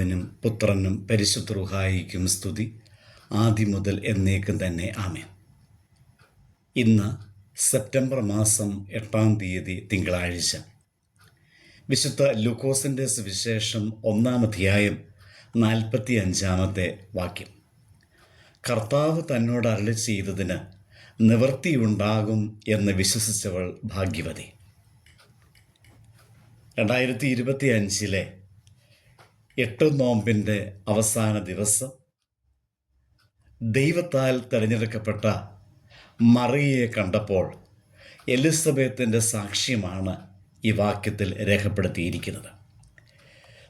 പിതാവിനും പുത്രനും പരിശുദ്ധ റുഹായിക്കും സ്തുതി. ആദ്യം മുതൽ എന്നേക്കും തന്നെ ആമേൻ. ഇന്ന് സെപ്റ്റംബർ മാസം എട്ടാം തീയതി തിങ്കളാഴ്ച. വിശുദ്ധ ലൂക്കോസിന്റെ സുവിശേഷം ഒന്നാം അധ്യായം നാൽപ്പത്തി അഞ്ചാമത്തെ വാക്യം. കർത്താവ് തന്നോട് അരളി ചെയ്തതിന് നിവൃത്തിയുണ്ടാകും എന്ന് വിശ്വസിച്ചവൾ ഭാഗ്യവതി. രണ്ടായിരത്തി ഇരുപത്തി അഞ്ചിലെ എട്ട് നോമ്പിന്റെ അവസാന ദിവസം ദൈവത്താൽ തിരഞ്ഞെടുക്കപ്പെട്ട മറിയെ കണ്ടപ്പോൾ എലിസബത്തിന്റെ സാക്ഷ്യമാണ് ഈ വാക്യത്തിൽ രേഖപ്പെടുത്തിയിരിക്കുന്നത്.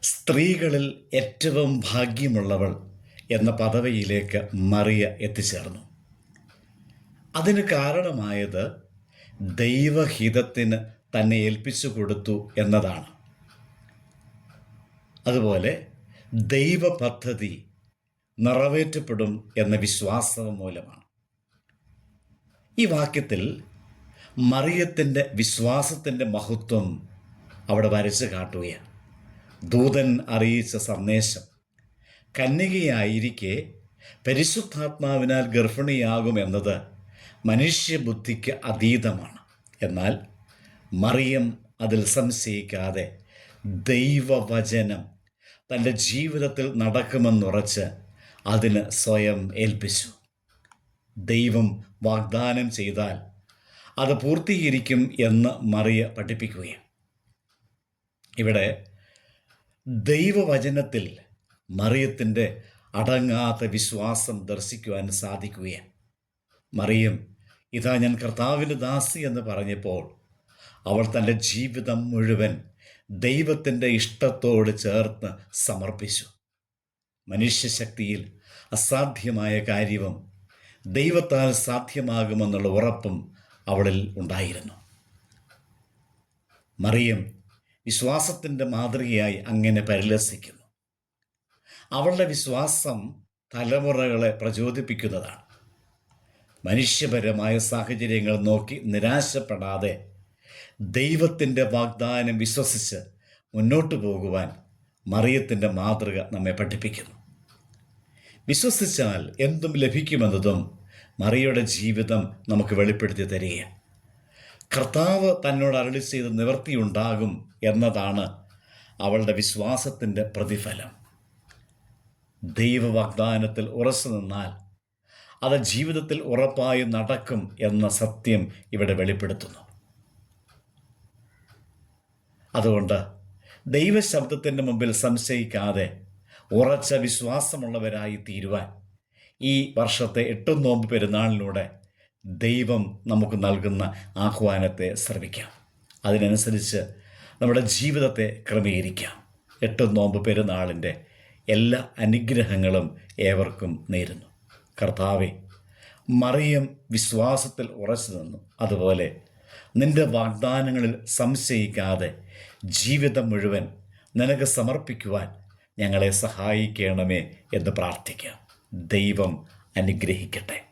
സ്ത്രീകളിൽ ഏറ്റവും ഭാഗ്യമുള്ളവൾ എന്ന പദവിയിലേക്ക് മറിയ എത്തിച്ചേർന്നു. അതിന് കാരണമായത് ദൈവഹിതത്തിന് തന്നെ ഏൽപ്പിച്ചു കൊടുത്തു എന്നതാണ്. അതുപോലെ ദൈവ പദ്ധതി നിറവേറ്റപ്പെടും എന്ന വിശ്വാസം മൂലമാണ്. ഈ വാക്യത്തിൽ മറിയത്തിന്റെ വിശ്വാസത്തിന്റെ മഹത്വം അവിടെ വരച്ച് കാട്ടുകയാണ്. ദൂതൻ അറിയിച്ച സന്ദേശം കന്യകയായിരിക്കെ പരിശുദ്ധാത്മാവിനാൽ ഗർഭിണിയാകുമെന്നത് മനുഷ്യബുദ്ധിക്ക് അതീതമാണ്. എന്നാൽ മറിയം അതിൽ സംശയിക്കാതെ ദൈവവചനം തന്റെ ജീവിതത്തിൽ നടക്കുമെന്നുറച്ച് അതിന് സ്വയം ഏൽപ്പിച്ചു. ദൈവം വാഗ്ദാനം ചെയ്താൽ അത് പൂർത്തീകരിക്കും എന്ന് മറിയ പഠിപ്പിക്കുകയും. ഇവിടെ ദൈവവചനത്തിൽ മറിയത്തിന്റെ അടങ്ങാത്ത വിശ്വാസം ദർശിക്കുവാൻ സാധിക്കുകയാണ് മറിയം ഇതാ ഞാൻ കർത്താവിന് ദാസി എന്ന് പറഞ്ഞപ്പോൾ അവൾ തന്റെ ജീവിതം മുഴുവൻ ദൈവത്തിന്റെ ഇഷ്ടത്തോട് ചേർത്ത് സമർപ്പിച്ചു. മനുഷ്യശക്തിയിൽ അസാധ്യമായ കാര്യവും ദൈവത്താൽ സാധ്യമാകുമെന്നുള്ള ഉറപ്പും അവളിൽ ഉണ്ടായിരുന്നു. മറിയം വിശ്വാസത്തിന്റെ മാതൃകയായി അങ്ങനെ പരിലസിക്കുന്നു. അവളുടെ വിശ്വാസം തലമുറകളെ പ്രചോദിപ്പിക്കുന്നതാണ്. മനുഷ്യപരമായ സാഹചര്യങ്ങൾ നോക്കി നിരാശപ്പെടാതെ ദൈവത്തിന്റെ വാഗ്ദാനം വിശ്വസിച്ച് മുന്നോട്ട് പോകുവാൻ മറിയത്തിന്റെ മാതൃക നമ്മെ പഠിപ്പിക്കുന്നു. വിശ്വസിച്ചാൽ എന്തും ലഭിക്കുമെന്നതും മറിയുടെ ജീവിതം നമുക്ക് വെളിപ്പെടുത്തി തരിക കർത്താവ് തന്നോട് അരളി ചെയ്ത് നിവർത്തിയുണ്ടാകും എന്നതാണ് അവളുടെ വിശ്വാസത്തിന്റെ പ്രതിഫലം. ദൈവവാഗ്ദാനത്തിൽ ഉറച്ചു നിന്നാൽ അത് ജീവിതത്തിൽ ഉറപ്പായി നടക്കും എന്ന സത്യം ഇവിടെ വെളിപ്പെടുത്തുന്നു. അതുകൊണ്ട് ദൈവശബ്ദത്തിന്റെ മുമ്പിൽ സംശയിക്കാതെ ഉറച്ച വിശ്വാസമുള്ളവരായി തീരുവാൻ ഈ വർഷത്തെ എട്ടും നോമ്പ് പെരുന്നാളിലൂടെ ദൈവം നമുക്ക് നൽകുന്ന ആഹ്വാനത്തെ ശ്രമിക്കാം. അതിനനുസരിച്ച് നമ്മുടെ ജീവിതത്തെ ക്രമീകരിക്കാം. എട്ടും നോമ്പ് പെരുന്നാളിന്റെ എല്ലാ അനുഗ്രഹങ്ങളും ഏവർക്കും നേരുന്നു. കർത്താവെ മറിയം വിശ്വാസത്തിൽ ഉറച്ചു നിന്നു. അതുപോലെ നിന്റെ വാഗ്ദാനങ്ങളിൽ സംശയിക്കാതെ ജീവിതം മുഴുവൻ നിനക്ക് സമർപ്പിക്കുവാൻ ഞങ്ങളെ സഹായിക്കണമേ എന്ന് പ്രാർത്ഥിക്കാം. ദൈവം അനുഗ്രഹിക്കട്ടെ.